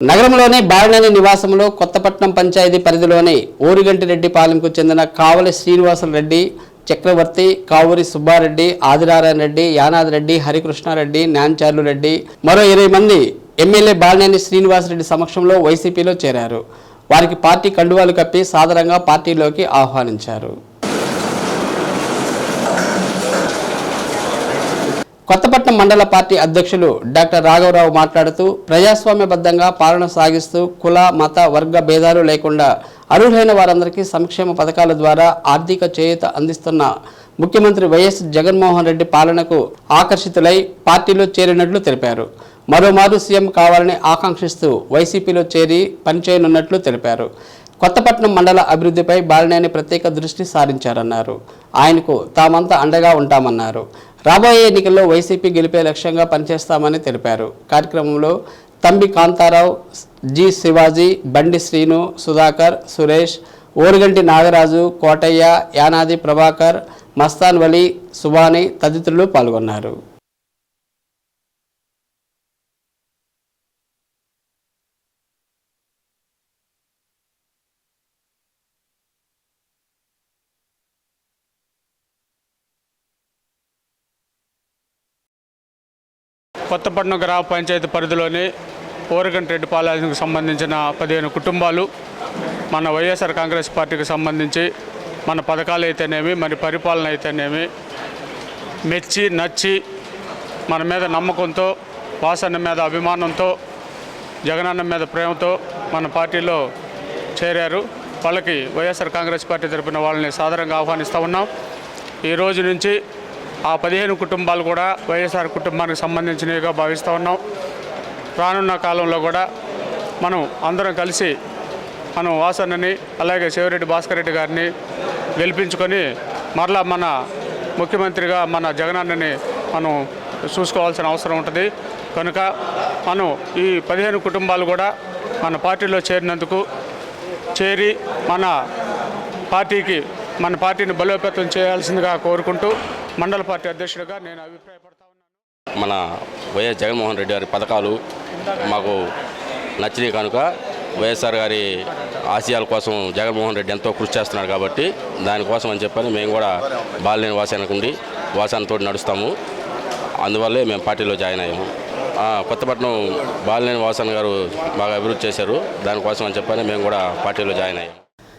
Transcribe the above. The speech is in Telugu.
నగరంలోని బాలనేని నివాసంలో కొత్తపట్నం పంచాయతీ పరిధిలోని ఓరిగంటిరెడ్డి పాలెంకు చెందిన కావలి శ్రీనివాసరెడ్డి చక్రవర్తి కావూరి సుబ్బారెడ్డి ఆదినారాయణ రెడ్డి యానాది రెడ్డి హరికృష్ణారెడ్డి నాన్చార్లు రెడ్డి మరో ఇరవై మంది ఎమ్మెల్యే బాలినేని శ్రీనివాసరెడ్డి సమక్షంలో వైసీపీలో చేరారు. వారికి పార్టీ కండువాలు కప్పి సాధారణంగా పార్టీలోకి ఆహ్వానించారు. కొత్తపట్నం మండల పార్టీ అధ్యక్షులు డాక్టర్ రాఘవరావు మాట్లాడుతూ ప్రజాస్వామ్యబద్ధంగా పాలన సాగిస్తూ కుల మత వర్గ భేదాలు లేకుండా అర్హులైన వారందరికీ సంక్షేమ పథకాల ద్వారా ఆర్థిక చేయూత అందిస్తున్న ముఖ్యమంత్రి వైఎస్ జగన్మోహన్ రెడ్డి పాలనకు ఆకర్షితులై పార్టీలో చేరినట్లు తెలిపారు. మరోమారు సీఎం కావాలని ఆకాంక్షిస్తూ వైసీపీలో చేరి పనిచేయనున్నట్లు తెలిపారు. కొత్తపట్నం మండల అభివృద్ధిపై బాలినేని ప్రత్యేక దృష్టి సారించారన్నారు. ఆయనకు తామంతా అండగా ఉంటామన్నారు. రాబోయే ఎన్నికల్లో వైసీపీ గెలిపే లక్ష్యంగా పనిచేస్తామని తెలిపారు. కార్యక్రమంలో తంబి కాంతారావు జి శివాజీ బండి శ్రీను సుధాకర్ సురేష్ ఓరుగంటి నాగరాజు కోటయ్య యానాది ప్రభాకర్ మస్తాన్ వలి సుబాని తదితరులు పాల్గొన్నారు. కొత్తపట్నం గ్రామ పంచాయతీ పరిధిలోని ఓరగంట రెడ్డిపాలెంకు సంబంధించిన పదిహేను కుటుంబాలు మన వైఎస్ఆర్ కాంగ్రెస్ పార్టీకి సంబంధించి మన పథకాలు అయితేనేమి మరి పరిపాలన అయితేనేమి మెచ్చి నచ్చి మన మీద నమ్మకంతో వాసన్న మీద అభిమానంతో జగనన్న మీద ప్రేమతో మన పార్టీలో చేరారు. వాళ్ళకి వైఎస్ఆర్ కాంగ్రెస్ పార్టీ తరపున వాళ్ళని సాధారణంగా ఆహ్వానిస్తూ ఉన్నాం. ఈ రోజు నుంచి ఆ పదిహేను కుటుంబాలు కూడా వైఎస్ఆర్ కుటుంబానికి సంబంధించినవిగా భావిస్తూ ఉన్నాం. రానున్న కాలంలో కూడా మనం అందరం కలిసి మనం వాసన్నని అలాగే శివరెడ్డి భాస్కర్ రెడ్డి గారిని గెలిపించుకొని మరలా మన ముఖ్యమంత్రిగా మన జగనన్నని మనం చూసుకోవాల్సిన అవసరం ఉంటుంది. కనుక మనం ఈ పదిహేను కుటుంబాలు కూడా మన పార్టీలో చేరినందుకు చేరి మన పార్టీకి మన పార్టీని బలోపేతం చేయాల్సిందిగా కోరుకుంటూ మండల పార్టీ అధ్యక్షుడిగా నేను అభిప్రాయపడతా ఉన్నాను. మన వైఎస్ జగన్మోహన్ రెడ్డి గారి పథకాలు మాకు నచ్చినాయి కనుక వైఎస్ఆర్ గారి ఆశయాల కోసం జగన్మోహన్ రెడ్డి ఎంతో కృషి చేస్తున్నారు కాబట్టి దానికోసం అని చెప్పని మేము కూడా బాలినేని వాసానకుండి వాసానతో నడుస్తాము. అందువల్లే మేము పార్టీలో జాయిన్ అయ్యాము. కొత్తపట్నం బాలినేని వాసన్ గారు బాగా అభివృద్ధి చేశారు. దానికోసం అని చెప్పని మేము కూడా పార్టీలో జాయిన్ అయ్యాము.